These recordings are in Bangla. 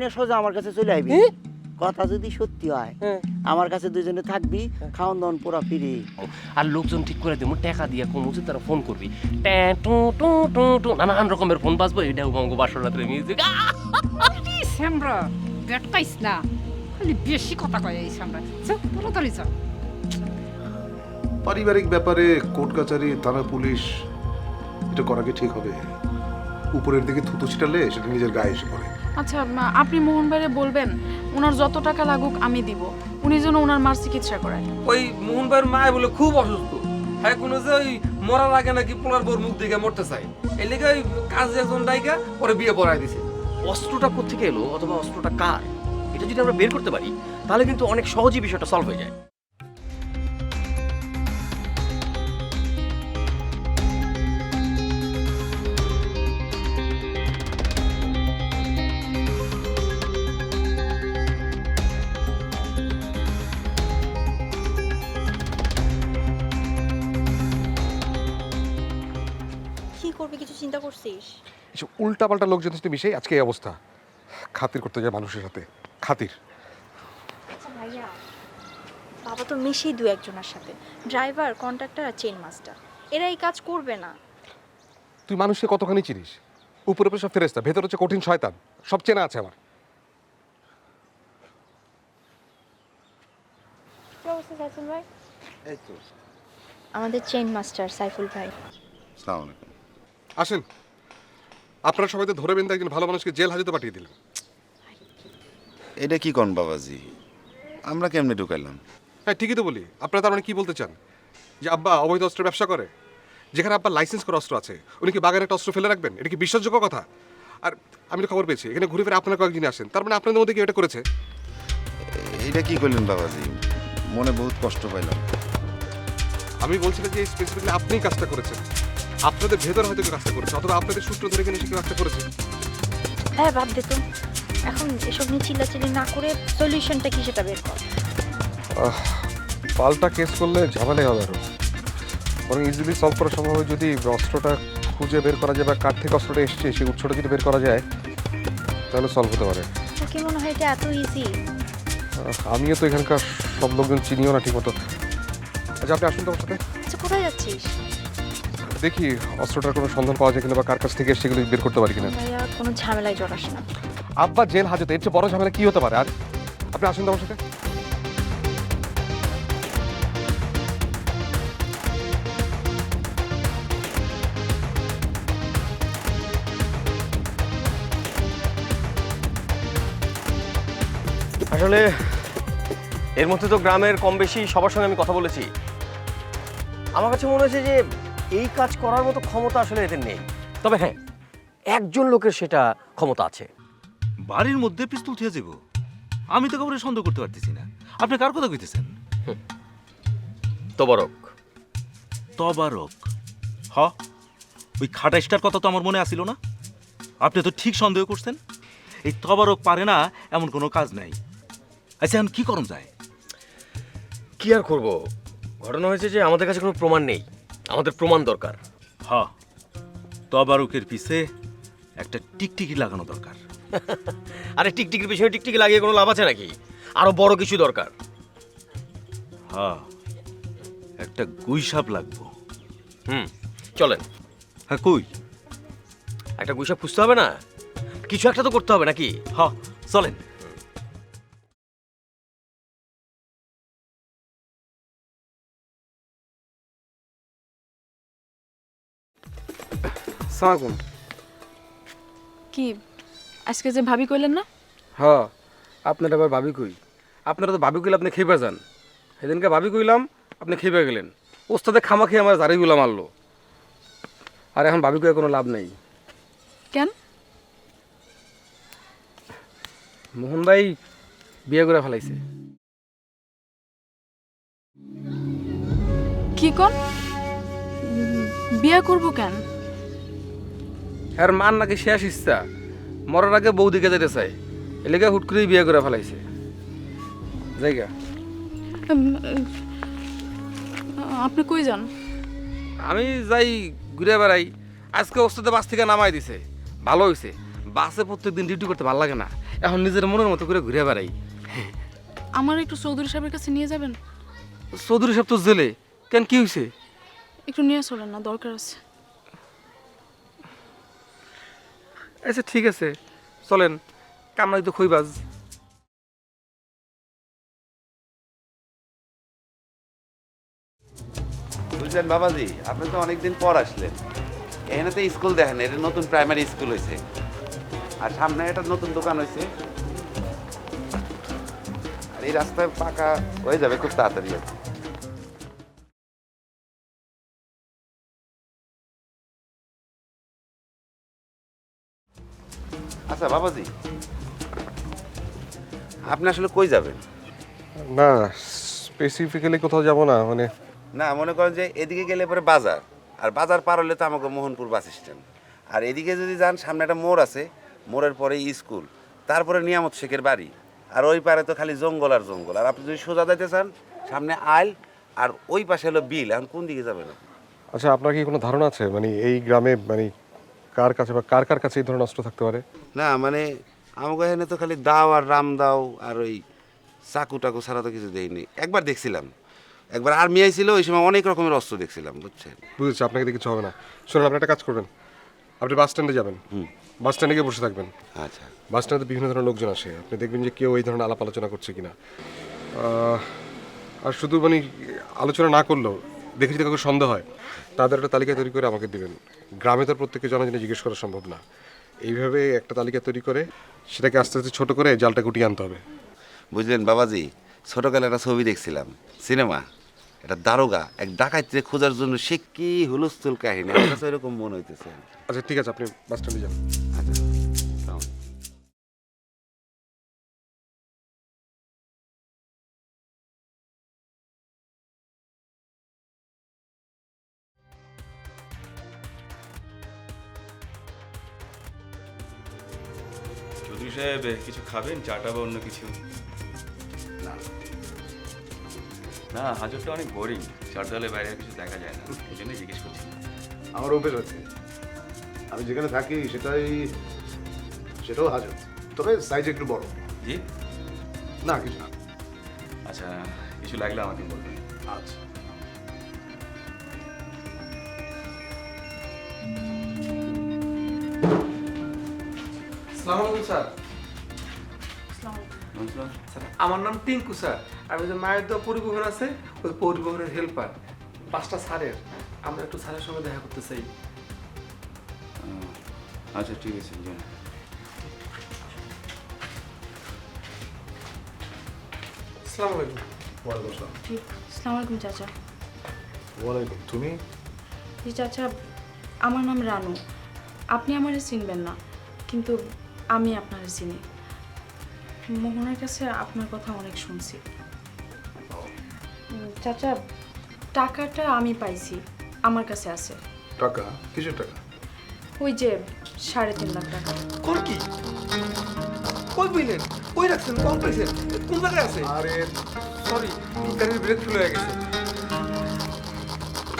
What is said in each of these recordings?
নিয়ে সোজা আমার কাছে চলে আইবি। কথা যদি সত্যি হয় হ্যাঁ। আমার কাছে দুজনে থাকবি খাওয়ান দাওয়ান পুরা ফিরি। আর লোকজন ঠিক করে দেবো টাকা দিয়ে কোন উচিত তারা ফোন করবি। টু টু টু টু নানান রকমের ফোন বাজবো এটাও বঙ্গ বাসর রাত্রে মিউজিক শ্যামরা বেটকাইস না। খালি বেশি কথা কয় এই শ্যামরা। চল তাড়াতাড়ি চল পারিবারিক ব্যাপারে কোর্ট কাচারি থানা পুলিশ এটা করা কি ঠিক হবে? উপরের দিকে থুতু ছিটালে সেটা নিজের গায়ে এসে পড়ে। আচ্ছা আপনি মোহন ভাইরে বলবেন ওনার যত টাকা লাগুক আমি দিব। উনি যেন ওনার মার চিকিৎসা করায়। ওই মোহন ভাইয়ের মায় বলে খুব অসুস্থ। হ্যাঁ কোনো যে ওই মরার আগে নাকি পোলার বোর মুখ দিকে মরতে চাই এই লেগে ওই কাজে একজন ডাইকা পরে বিয়ে পড়াই দিছে। অস্ত্রটা কোথেকে এলো অথবা অস্ত্রটা কার? এটা যদি আমরা বের করতে পারি তাহলে কিন্তু অনেক সহজেই বিষয়টা সলভ হয়ে যায়। উল্টাপাল্টা লোকজন সাথে মিশে আজকে এই অবস্থা। খাতির করতে যায় মানুষের সাথে। খাতির। আচ্ছা ভাইয়া বাবা তো মিশেই দু একজনের সাথে। ড্রাইভার কন্ট্রাক্টর আর চেন মাস্টার এরা এই কাজ করবে না। তুই মানুষকে কতখানি চিনিস? উপরে উপরে সব ফেরেস্তা ভেতর হচ্ছে কঠিন শয়তান। সব চেনা আছে আমার। কি অবস্থা সাইফুল ভাই? আমাদের চেন মাস্টার সাইফুল ভাই। আসেন। আপনারা সবাই তো ধরে বেঁধে একজন ভালো মানুষকে জেল হাজতে পাঠিয়ে দিলেন। এটা কি কন বাবাজি? আমরা কেমনে ঢুকাইলাম? হ্যাঁ ঠিকই তো বলি। আপনারা তার মানে কি বলতে চান? যে আব্বা অবৈধ অস্ত্রের ব্যবসা করে? যেখানে আব্বা লাইসেন্স করা অস্ত্র আছে উনি কি বাগানে একটা অস্ত্র ফেলে রাখবেন? এটা কি বিশ্বাসযোগ্য কথা? আর আমি তো খবর পেয়েছি এখানে ঘুরে ফিরে আপনারা কয়েকদিন আসেন। তার মানে আপনাদের মধ্যে কি এটা করেছে? এটা কি করলেন বাবাজি? মনে বহুত কষ্ট পাইলাম। আমি বলছিলাম যে স্পেসিফিকলি আপনিই কাজটা করেছেন। আপনাদের ভেতর হয়তো কেউ কাজটা করেছে অথবা আপনাদের সূত্র ধরে কিনে সে কেউ কাজটা করেছে। হ্যাঁ বাদ দে তো। এখন এসব নিয়ে চিল্লাচিল্লি না করে সলিউশনটা কি সেটা বের কর? পাল্টা কেস করলে ঝামেলাই হবে আরও। বরং ইজিলি সলভ করা সম্ভব হয় যদি অস্ত্রটা খুঁজে বের করা যায় বা কার থেকে অস্ত্রটা এসছে সেই উৎসটা যদি বের করা যায় তাহলে সলভ হতে পারে। তোর কি মনে হয় এটা এত ইজি আহ, আমিও তো এখানকার সব লোকজন চিনিও না ঠিক মতো আচ্ছা আপনি আসুন তো আমার সাথে। আচ্ছা কোথায় যাচ্ছিস? দেখি অস্ত্রটার কোনো সন্ধান পাওয়া যায় কিনা বা কার কাছ থেকে সেগুলো বের করতে পারি কিনা। ভাইয়া কোনো ঝামেলায় জড়াস না। আব্বা জেল হাজতে এর চেয়ে বড় ঝামেলা কি হতে পারে? আর আপনি আসুন তো আমার সাথে। আসলে এর মধ্যে তো গ্রামের কম বেশি সবার সঙ্গে আমি কথা বলেছি। আমার কাছে মনে হয়েছে যে এই কাজ করার মতো ক্ষমতা আসলে এদের নেই। তবে হ্যাঁ একজন লোকের সেটা ক্ষমতা আছে। বাড়ির মধ্যে পিস্তল থিয়ে যাব আমি তো কাউরে সন্দেহ করতে পারতেছি না। আপনি কার কথা কইতেছেন? তবরক। তবারক? হ ওই খাটাইশটার কথা তো আমার মনে আসিল না। আপনি তো ঠিক সন্দেহ করছেন। এই তবারক পারে না এমন কোনো কাজ নাই। আচ্ছা এখন কি করণ যায়? কি আর করব? ঘটনা হয়েছে যে আমাদের কাছে কোনো প্রমাণ নেই। আমাদের প্রমাণ দরকার। হ। তবারুকের পিছে একটা টিকটিকি লাগানো দরকার। আরে টিকটিকির পিছনে টিকটিকি লাগিয়ে কোনো লাভ আছে নাকি? আরও বড় কিছু দরকার। হ্যাঁ একটা গুইসাপ লাগবো। হুম চলেন। হ্যাঁ কই? একটা গুইসাপ খুঁজতে হবে না? কিছু একটা তো করতে হবে নাকি? হ চলেন। সালামালাইকুম কি? আজকে যে ভাবি কইলেন না? হ্যাঁ আপনার আবার ভাবি কই? আপনারা তো ভাবি কইলে আপনি খেপে যান। সেদিনকে ভাবি কইলাম আপনি খেপে গেলেন। ওস্তাদে খামা খেয়ে আমার জারিগুলো মারলো। আর এখন ভাবি কয়ে কোনো লাভ নেই। কেন? মোহন ভাই বিয়ে করে ফেলাইছে। কি কর বিয়ে করব কেন? আর মান নাকি শেষ ইচ্ছা। মরার আগে বউ দিকে যেতে চায়। এলাকা হুট করেই বিয়ে করে ফেলাইছে। জায়গা। আপনি কই যান? আমি যাই ঘুরে বেড়াই। আজকে ওস্তাদে বাস থেকে নামাই দিছে। ভালো হয়েছে বাসে প্রত্যেকদিন ডিউটি করতে ভালো লাগে না। এখন নিজের মনের মতো করে ঘুরে বেড়াই। আমার একটু চৌধুরী সাহেবের কাছে নিয়ে যাবেন? চৌধুরী সাহেব তো জেলে। কেন কি হয়েছে একটু নিয়ে চলেন না দরকার আছে। আচ্ছা ঠিক আছে। চলেন কামনাই তো খইবাজ বুঝলেন বাবাজি, আপনি তো অনেকদিন পর আসলেন। এখানে তো স্কুল দেখেন, এটা নতুন প্রাইমারি স্কুল হয়েছে। আর সামনে একটা নতুন দোকান হয়েছে। আর এই রাস্তায় পাকা হয়ে যাবে খুব তাড়াতাড়ি। আচ্ছা বাবাজি। আপনি আসলে কই যাবেন? না স্পেসিফিক্যালি কোথাও যাব না মানে না মনে করেন যে এদিকে গেলে পরে বাজার। আর বাজার পার হলে তো আমাকে মোহনপুর বাস স্ট্যান্ড। আর এদিকে যদি যান সামনে একটা মোড় আছে মোড়ের পরে স্কুল। তারপরে নিয়ামত শেখের বাড়ি। আর ওই পারে তো খালি জঙ্গল আর জঙ্গল। আর আপনি যদি সোজা যাইতে চান সামনে আইল আর ওই পাশে হলো বিল। এখন কোন দিকে যাবেন? আচ্ছা আপনার কি কোনো ধারণা আছে? মানে এই গ্রামে মানে কার কাছে বা কার কার কাছে এই ধরনের অস্ত্র থাকতে পারে? না মানে আমাকে এখানে তো খালি দাও আর রাম দাও আর ওই চাকু টাকু ছাড়া তো কিছু দেয়নি। একবার দেখছিলাম। একবার আর আর্মি আইছিল ওই সময় অনেক রকমের অস্ত্র দেখছিলাম বুঝছেন? বুঝেছি আপনাকে দিয়ে কিছু হবে না। শুনুন আপনি একটা কাজ করবেন। আপনি বাস স্ট্যান্ডে যাবেন। বাস স্ট্যান্ডে গিয়ে বসে থাকবেন। আচ্ছা। বাস স্ট্যান্ডে বিভিন্ন ধরনের লোকজন আসে। আপনি দেখবেন যে কেউ এই ধরনের আলাপ আলোচনা করছে কিনা। আর শুধু মানে আলোচনা না করলেও দেখে যদি কাউকে সন্দেহ হয় তাদের একটা তালিকা তৈরি করে আমাকে দেবেন। গ্রামে তো প্রত্যেককে জনজনে জিজ্ঞেস করা সম্ভব না। এইভাবে একটা তালিকা তৈরি করে সেটাকে আস্তে আস্তে ছোট করে জালটা গুটিয়ে আনতে হবে। বুঝলেন বাবাজি? ছোটকালে একটা ছবি দেখছিলাম সিনেমা। এটা দারোগা এক ডাকাইতে খোঁজার জন্য সে কি হুলস্থুল কাহিনী? আমার কাছে এরকম মনে হইতেছে। আচ্ছা ঠিক আছে আপনি বাস স্ট্যান্ডে যান। চৌধুরী কিছু খাবেন চাটা বা অন্য কিছু? না। না হাজরটা অনেক বোরিং চার দলে বাইরে কিছু দেখা যায় না। এই জন্যই জিজ্ঞেস করছি। আমার অভ্যেস আছে। আমি যেখানে থাকি সেটাই সেটাও হাজার তবে সাইজ একটু বড়। জি? না কিছু না। আচ্ছা কিছু লাগলে আমাকে বলবেন। আচ্ছা। সালাম আলাইকুম স্যার। স্যার আমার নাম টিঙ্কু স্যার। আমি যে মায়ের দেওয়া পরিবহন আছে ওই পরিবহনের হেল্পার পাঁচটা স্যারের। আমরা একটু স্যারের সঙ্গে দেখা করতে চাই। আচ্ছা ঠিক আছে যান আসসালামু আলাইকুম। ওয়ালাইকুম আসসালাম। আসসালামু আলাইকুম চাচা। ওয়ালাইকুম তুমি? জি চাচা আমার নাম রানু। আপনি আমারে চিনবেন না কিন্তু আমি আপনার চিনি। মোহনের কাছে আপনার কথা অনেক শুনছি। চাচা টাকাটা আমি পাইছি আমার কাছে আছে। টাকা? কিসের টাকা? ওই যে সাড়ে তিন লাখ টাকা। কোন কি? কই বইলেন? কই রাখছেন? কোন পাইছেন কোন জায়গায় আছে? আরে সরি গাড়ির ব্রেক ফেল হয়ে গেছে।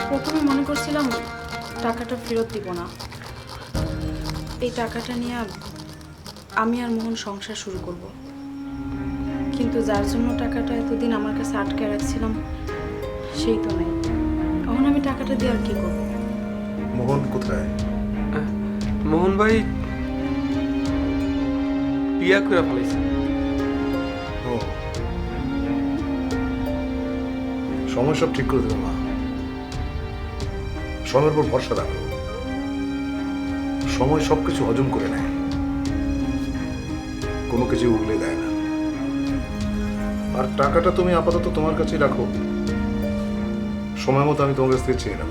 প্রথমে মনে করছিলাম টাকাটা ফেরত দিব না। এই টাকাটা নিয়ে আমি আর মোহন সংসার শুরু করব। কিন্তু যার জন্য টাকাটা এতদিন আমার কাছে আটকে রাখছিলাম সেই তো নাই। এখন আমি টাকাটা দিয়ে আর কি করব? মোহন কোথায়? মোহন ভাই বিয়া করে ফেলাইছে ও। সময় সব ঠিক করে দেবো মা। সময়ের উপর ভরসা রাখো। সময় সব কিছু হজম করে নেয়। কোনো কিছু উগলে দেয় আর টাকাটা তুমি আপাতত তোমার কাছেই রাখো। সময় মতো আমি তোমার কাছ থেকে চেয়ে নেব।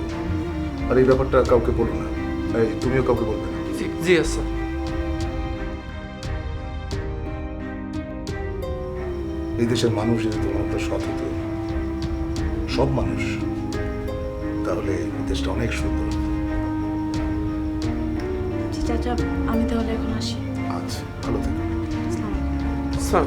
আর এই ব্যাপারটা কাউকে বলো না। এই তুমিও কাউকে বলবে না। জি জি স্যার এই দেশের মানুষ যদি তোমার মতো সৎ হতো সব মানুষ তাহলে এই দেশটা অনেক সুন্দর চাচা আমি তাহলে এখন আসি। আচ্ছা ভালো থেকো। স্যার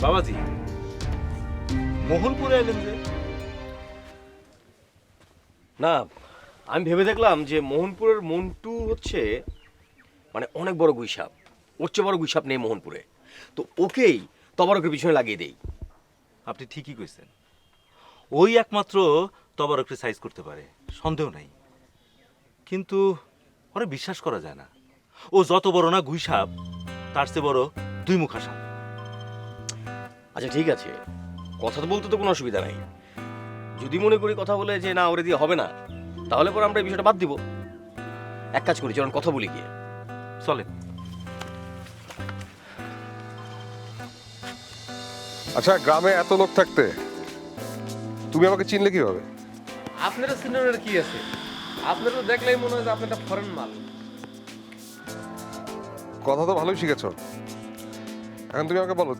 বাবাজি মোহনপুরে এলেন যে? না আমি ভেবে দেখলাম যে মোহনপুরের মন্টু হচ্ছে মানে অনেক বড় গুইসাপ ওর চেয়ে বড় গুইসাপ নেই মোহনপুরে। তো ওকেই তবারকের পিছনে লাগিয়ে দেই। আপনি ঠিকই কইছেন। ওই একমাত্র তবারককে সাইজ করতে পারে সন্দেহ নাই। কিন্তু ওরা বিশ্বাস করা যায় না। ও যত বড় না গুইসাপ তার চেয়ে বড় দুই মুখা সাপ। আচ্ছা ঠিক আছে। কথা তো বলতে তো কোনো অসুবিধা নাই। যদি মনে করি কথা বলে যে না ওরে দিয়ে হবে না তাহলে পরে আমরা এই বিষয়টা বাদ দিব। এক কাজ করি চলুন কথা বলি গিয়ে। চলেন। আচ্ছা গ্রামে এত লোক থাকতে তুমি আমাকে চিনলে কীভাবে? আপনারা সিনিয়রের কি আছে? আপনারা তো দেখলেই মনে হয় যে আপনার একটা ফরেন মাল। কথা তো ভালোই শিখেছ। এখন তুমি আমাকে বলো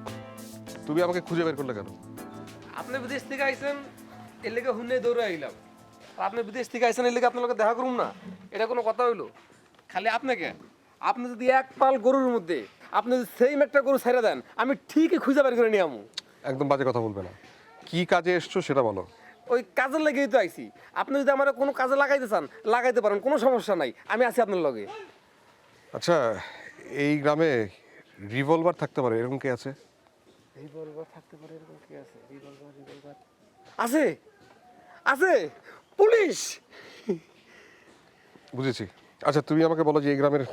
তুমি আমাকে খুঁজে বের করলে কেন? আপনি বিদেশ থেকে আইছেন এর লেগে হুনে দৌড়ে আইলাম। আপনি বিদেশ থেকে আইছেন এর লেগে আপনার লোকে দেখা করুন না। এটা কোনো কথা হইল? খালি আপনাকে? আপনি যদি এক পাল গরুর মধ্যে আপনি যদি সেম একটা গরু ছেড়ে দেন আমি ঠিকই খুঁজে বের করে নিয়ে আমু। একদম বাজে কথা বলবে না। কি কাজে এসছো সেটা বলো। ওই কাজের লেগেই তো আইছি। আপনি যদি আমার কোনো কাজে লাগাইতে চান লাগাইতে পারেন কোনো সমস্যা নাই। আমি আছি আপনার লগে। আচ্ছা এই গ্রামে রিভলভার থাকতে পারে এরকম কে আছে? রিভলভার থাকতে পারে এরকম কি আছে? Revolver revolver. আছে? আছে? পুলিশ! বুঝেছি। আচ্ছা তুমি আমাকে বলো যে এই গ্রামের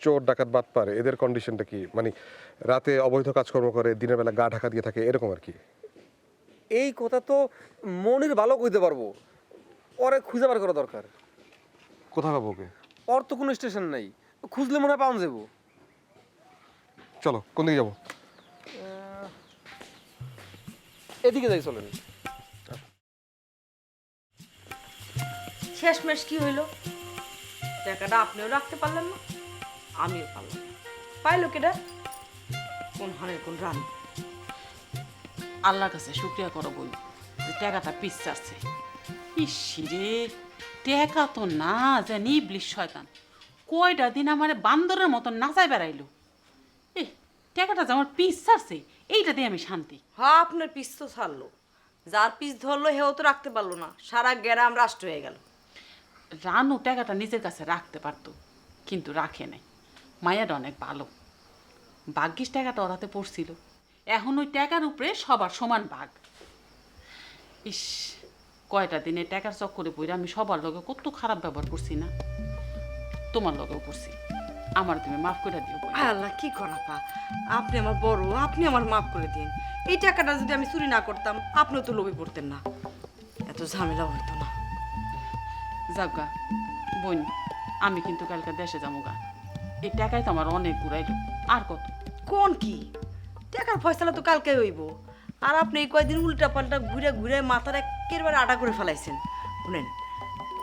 চোর ডাকাত বাদ পারে এদের কন্ডিশনটা কি? মানে রাতে অবৈধ কাজকর্ম করে দিনের বেলা গা ঢাকা দিয়ে থাকে এরকম আর কি? এই কথা তো মনের ভালো কইতে পারব। ওরে খুঁজে বার করা দরকার। কোথায় পাবো ওকে? ওর তো কোনো স্টেশন নাই। খুঁজলে মনে হয় পাওয়া যাব চলো কোন দিকে যাব? এদিকে যাই, চলেন। শেষমেশ কি হইল? টাকাটা আপনিও রাখতে পারলেন না, আমিও পারলাম পাইলো কেটা কোন হানের কোন রান। আল্লাহর কাছে শুক্রিয়া করো বই যে টাকাটা পিস চাচ্ছে ইসিরে টাকা তো না জানি ইবলিশ শয়তান। কয়টা দিন আমার বান্দরের মতন নাচাই বেড়াইলো। এ টাকাটা যে আমার পিস ছাড়ছে এইটা দিয়ে আমি শান্তি। হ্যাঁ আপনার পিস তো ছাড়লো। যার পিস ধরলো হেও তো রাখতে পারল না। সারা গ্রাম রাষ্ট্র হয়ে গেল। রানু টাকাটা নিজের কাছে রাখতে পারতো কিন্তু রাখে নাই। মায়াটা অনেক ভালো। ভাগ্যিস টাকাটা ওরাতে পড়ছিল। এখন ওই টাকার উপরে সবার সমান ভাগ। ইস কয়টা দিনে টাকার চক্করে পড়ে আমি সবার লগে কত খারাপ ব্যবহার করছি না? তোমার লগেও করছি। আমার তুমি মাফ করে দিও আল্লাহ কি করা পা আপনি আমার বড় আপনি আমার মাফ করে দিন। এই টাকাটা যদি আমি চুরি না করতাম আপনিও তো লোভে পড়তেন না। এত ঝামেলা হইতো না। যাবগা বোন আমি কিন্তু কালকে দেশে যাব গা। এই টাকায় তো আমার অনেক ঘুরাইলো। আর কত? কোন কি? টাকার ফয়সালা তো কালকে হইব। আর আপনি এই কয়দিন উল্টা পাল্টা ঘুরে ঘুরে মাথার একেবারে আটা করে ফেলাইছেন। শুনেন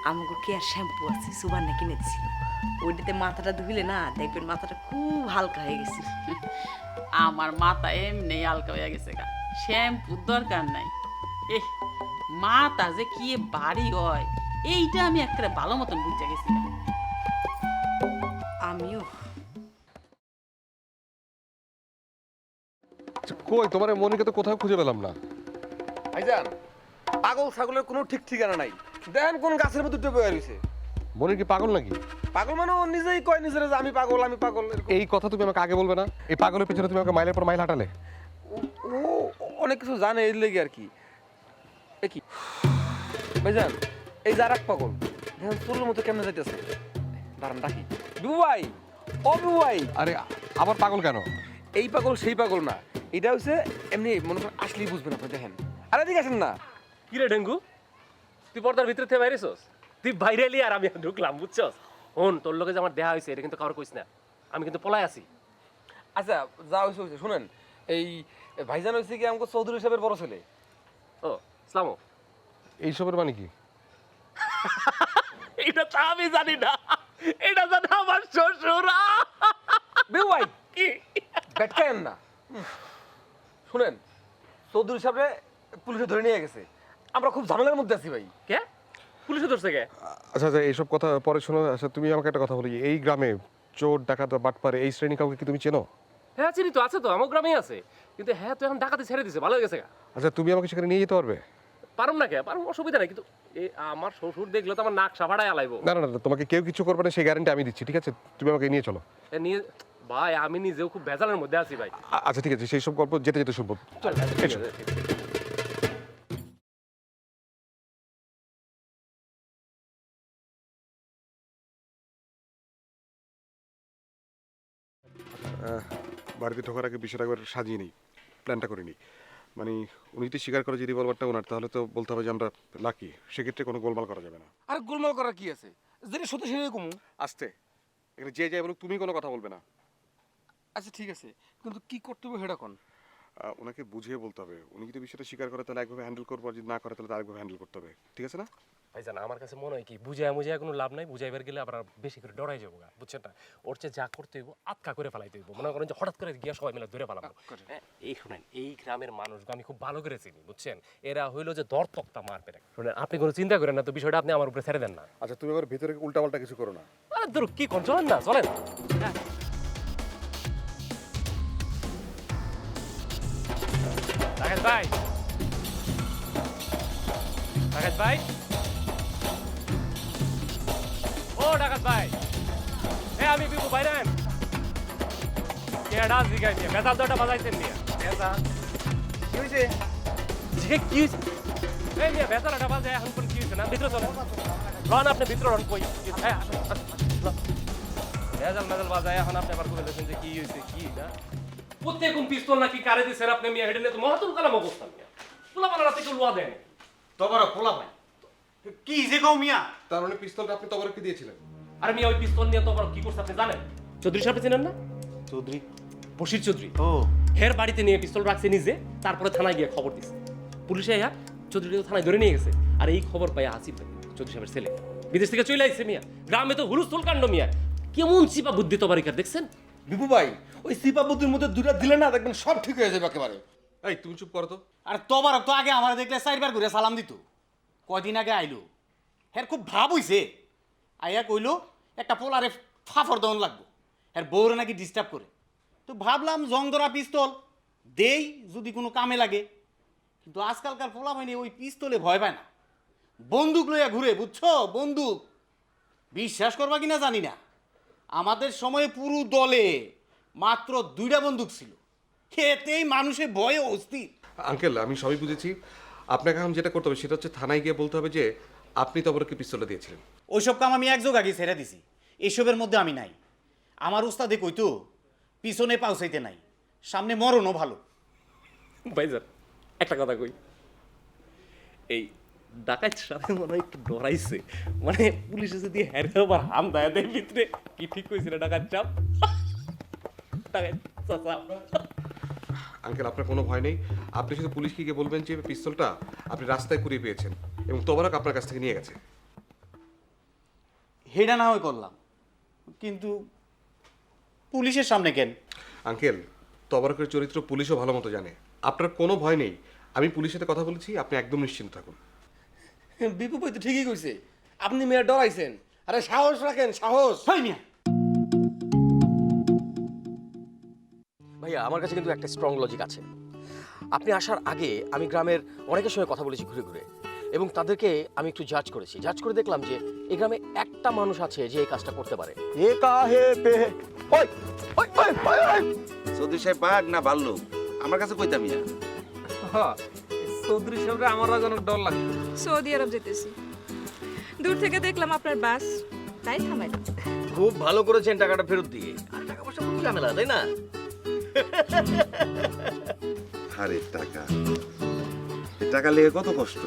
আমাকে কি আর শ্যাম্পু আছে? সুবান না কিনে দিছিল ওইটাতে মাথাটা ধুইলে না দেখবেন মাথাটা খুব হালকা হয়ে গেছে। আমার মাথা এমনি হালকা হয়ে গেছে গা। শ্যাম্পুর দরকার নাই। এহ মাথা যে কি বাড়ি হয়। এইটা আমি একটা ভালো মতন বুঝে গেছি আমিও। কই তোমার মনিকে তো কোথাও খুঁজে পেলাম না। ভাইজান পাগল ছাগলের কোনো ঠিক ঠিকানা নাই। দেখেন কোন গাছের মধ্যে বয়ে রয়েছে মনির কি পাগল নাকি? পাগল মানে ও নিজেই কয় নিজের যে আমি পাগল আমি পাগল এরকম। এই কথা তুমি আমাকে আগে বলবে না? এই পাগলের পেছনে তুমি আমাকে মাইলের পর মাইল হাঁটালে? ও অনেক কিছু জানে এই লেগে আর কি। এ কি? ভাইজান এই যে আর এক পাগল। দেখেন তোর মতো কেমনে যাইতেছে। দাঁড়ান ডাকি। বিবু ভাই ও বিবু ভাই। আরে আবার পাগল কেন? এই পাগল সেই পাগল না। এটা হচ্ছে এমনি মনে করেন আসলেই বুঝবেন আপনি দেখেন। আরে ঠিক আছেন না। কি রে ডেঙ্গু? তুই পর্দার ভিতরে থেকে বাইরেছস তুই বাইরে এলি আর আমি ঢুকলাম বুঝছস? হন তোর লোকে যে আমার দেহা হয়েছে এটা কিন্তু কারও কইস না। আমি কিন্তু পলাই আছি। আচ্ছা যা হয়েছে হয়েছে শুনেন এই ভাইজান হয়েছে কি আমাকে চৌধুরী সাহেবের বড় ছেলে? ও ইসলামো এইসবের মানে কি? এটা তো আমি জানি না। এটা জানে আমার শ্বশুর। বিবু ভাই কি? বেটকায়েন না। শুনেন চৌধুরী সাহেবরে পুলিশে ধরে নিয়ে গেছে। আমরা খুব ঝামেলার মধ্যে আছি ভাই। কে? পুলিশে ধরছে কে? আচ্ছা আচ্ছা এইসব কথা পরে শোনো। আচ্ছা তুমি আমাকে একটা কথা বলি। এই গ্রামে চোর ডাকাত বা বাটপারে এই শ্রেণি কাউকে কি তুমি চেনো? হ্যাঁ চিনি তো আছে তো আমার গ্রামেই আছে। কিন্তু হ্যাঁ তো এখন ডাকাতি ছেড়ে দিছে ভালো হয়ে গেছে আচ্ছা তুমি আমাকে সেখানে নিয়ে যেতে পারবে? পারুম না কে? পারুম অসুবিধা নাই। কিন্তু এ আমার শ্বশুর দেখলে তো আমার নাক সাফাড়ায় আলাইবো। না না না তোমাকে কেউ কিছু করবে না সেই গ্যারান্টি আমি দিচ্ছি ঠিক আছে? তুমি আমাকে নিয়ে চলো। এ নিয়ে ভাই আমি নিজেও খুব ভেজালের মধ্যে আছি ভাই। আচ্ছা ঠিক আছে সেই সব গল্প যেতে যেতে শুনব। চল বাড়িতে ঢোকার আগে বিষয়টা একবার সাজিয়ে নিই প্ল্যানটা করে নিই। মানে উনি যদি স্বীকার করে যে রিভলভারটা ওনার তাহলে তো বলতে হবে যে আমরা লাকি সেক্ষেত্রে কোনো গোলমাল করা যাবে না। আর গোলমাল করার কি আছে? যেটা সত্যি সেটাই কমু। আসতে। এখানে যে যাই বলুক তুমি কোনো কথা বলবে না। আচ্ছা ঠিক আছে। কিন্তু কি করতে হবে সেটা কোন? ওনাকে বুঝিয়ে বলতে হবে। উনি যদি বিষয়টা স্বীকার করে তাহলে একভাবে হ্যান্ডেল করব আর যদি না করে তাহলে আরেকভাবে হ্যান্ডেল করতে হবে। ঠিক আছে না? ভাইজান আমার কাছে মনে হয় কি বুঝায় মুঝায় কোনো লাভ নাই বুঝাইবার গেলে আবার বেশি করে ডরাই যাব গা বুঝছেন না? ওর চেয়ে যা করতে হইব আটকা করে ফেলাইতে হইব। মনে করেন যে হঠাৎ করে গিয়া সবাই মিলে ধরে ফেলাম। হ্যাঁ, এই শুনেন এই গ্রামের মানুষকে আমি খুব ভালো করে চিনি বুঝছেন? এরা হইল যে দর তক্তা মার পেরে শুনেন আপনি কোনো চিন্তা করেন না তো বিষয়টা আপনি আমার উপরে ছেড়ে দেন না। আচ্ছা তুমি আবার ভিতরে উল্টাপাল্টা কিছু করো না। আরে দূর কি কোন চলেন না চলেন। রাকেশ ভাই। ডাকাত ভাই। এ আমি বিপু বাইরেন কে ডাস নিয়ে বেতাল দটা বাজাইছেন নিয়ে বেতা কি হইছে? এই নিয়ে বেতাল দটা বাজায় এখন কোন কি হইছে না? ভিতরে চলেন রন আপনি ভিতরে রন কই হ্যাঁ আসুন, আসুন, আসুন। ভেজাল মেজাল বাজায় এখন আপনি আবার করে যে কি হয়েছে কি না। প্রত্যেক পিস্তল নাকি কারে দিছেন আপনি মিয়া? হেডে তো মহাতুল কালাম অবস্থা মিয়া। পোলা লুয়া দেন ভাই কি যে কও মিয়া? তার মানে পিস্তলটা আপনি তবরকে দিয়েছিলেন? আর মিয়া ওই পিস্তল নিয়ে তো কি করছে আপনি জানেন? চৌধুরী সাহেব চিনেন না? চৌধুরী। বশির চৌধুরী। ও। হের বাড়িতে নিয়ে পিস্তল রাখছে নিজে তারপরে থানায় গিয়ে খবর দিছে। পুলিশে ইয়া চৌধুরী থানায় ধরে নিয়ে গেছে। আর এই খবর পাই আসিফ ভাই চৌধুরী সাহেবের ছেলে। বিদেশ থেকে চলে আসছে মিয়া। গ্রামে তো হুলুস্থুল কাণ্ড মিয়া। কেমন চিপা বুদ্ধি তো বারিকার দেখছেন? বিপু ভাই ওই সিপা বুদ্ধির মধ্যে দুটা দিলে না দেখবেন সব ঠিক হয়ে যাবে একেবারে। এই তুমি চুপ করো তো। আর তবার তো আগে আমার দেখলে চারবার ঘুরে সালাম দিত। কদিন আগে আইলো। হের খুব ভাব হইছে। আইয়া কইলো, একটা পোলারে ফাফর দন লাগবো। হের বউরে নাকি ডিস্টার্ব করে। তো ভাবলাম জং ধরা পিস্তল, দেই যদি কোনো কামে লাগে। কিন্তু আজকালকার পোলা মানে ওই পিস্তলে ভয় পায় না। বন্দুক লইয়া ঘুরে, বুঝছ? বন্দুক। বিশ্বাস করবা কিনা জানি না। আমাদের সময়ে পুরো দলে মাত্র দুইটা বন্দুক ছিল। খেতেই মানুষে ভয়ে অস্থির। আঙ্কেল, আমি সবই বুঝেছি। আপনাকে এখন যেটা করতে হবে সেটা হচ্ছে থানায় গিয়ে বলতে হবে যে আপনি তবরকে পিস্তলটা দিয়েছিলেন। ওইসব কাম আমি একযোগ আগে ছেড়ে দিছি। এসবের মধ্যে আমি নাই। আমার উস্তাদে কইতো পিছনে পাউসাইতে নাই। সামনে মরণও ভালো। ভাইজান একটা কথা কই। এই ডাকাত সাথে মনে হয় একটু ডরাইছে। মানে পুলিশ পুলিশে যদি হ্যারে আবার হাম দেয় দেয় ভিতরে কি ঠিক কইছিল ডাকাত চাপ ডাকাত আঙ্কেল আপনার কোনো ভয় নেই। আপনি শুধু পুলিশকে গিয়ে বলবেন যে পিস্তলটা আপনি রাস্তায় কুড়িয়ে পেয়েছেন এবং তোবারক আপনার কাছ থেকে নিয়ে গেছে। হেডা না হয় করলাম। কিন্তু পুলিশের সামনে কেন? আঙ্কেল তবরকের চরিত্র পুলিশও ভালো মতো জানে। আপনার কোনো ভয় নেই। আমি পুলিশের সাথে কথা বলেছি আপনি একদম নিশ্চিন্ত থাকুন। বিপু ভাই তো ঠিকই কইছে। আপনি মেয়ে ডরাইছেন। আরে সাহস রাখেন সাহস। হয় মিয়া। ভাইয়া আমার কাছে কিন্তু একটা স্ট্রং লজিক আছে। আপনি আসার আগে আমি গ্রামের অনেকের সঙ্গে কথা বলেছি ঘুরে ঘুরে এবং তাদেরকে আমি একটু জাজ করেছি। জাজ করে দেখলাম যে এই গ্রামে একটা মানুষ আছে যে এই কাজটা করতে পারে। এ কাহে পে? ওই ওই ওই ওই, ওই চৌধুরী সাহেব বাঘ না ভাল্লুক আমার কাছে কইতাম ইয়া চৌধুরী সাহেব আমার যেন ডর লাগে। সৌদি আরব যেতেছি। দূর থেকে দেখলাম আপনার বাস। তাই থামাইলাম খুব ভালো করেছেন টাকাটা ফেরত দিয়ে। আর টাকা পয়সা খুব ঝামেলা তাই না? হারে টাকা। এ টাকা লেগে কত কষ্ট?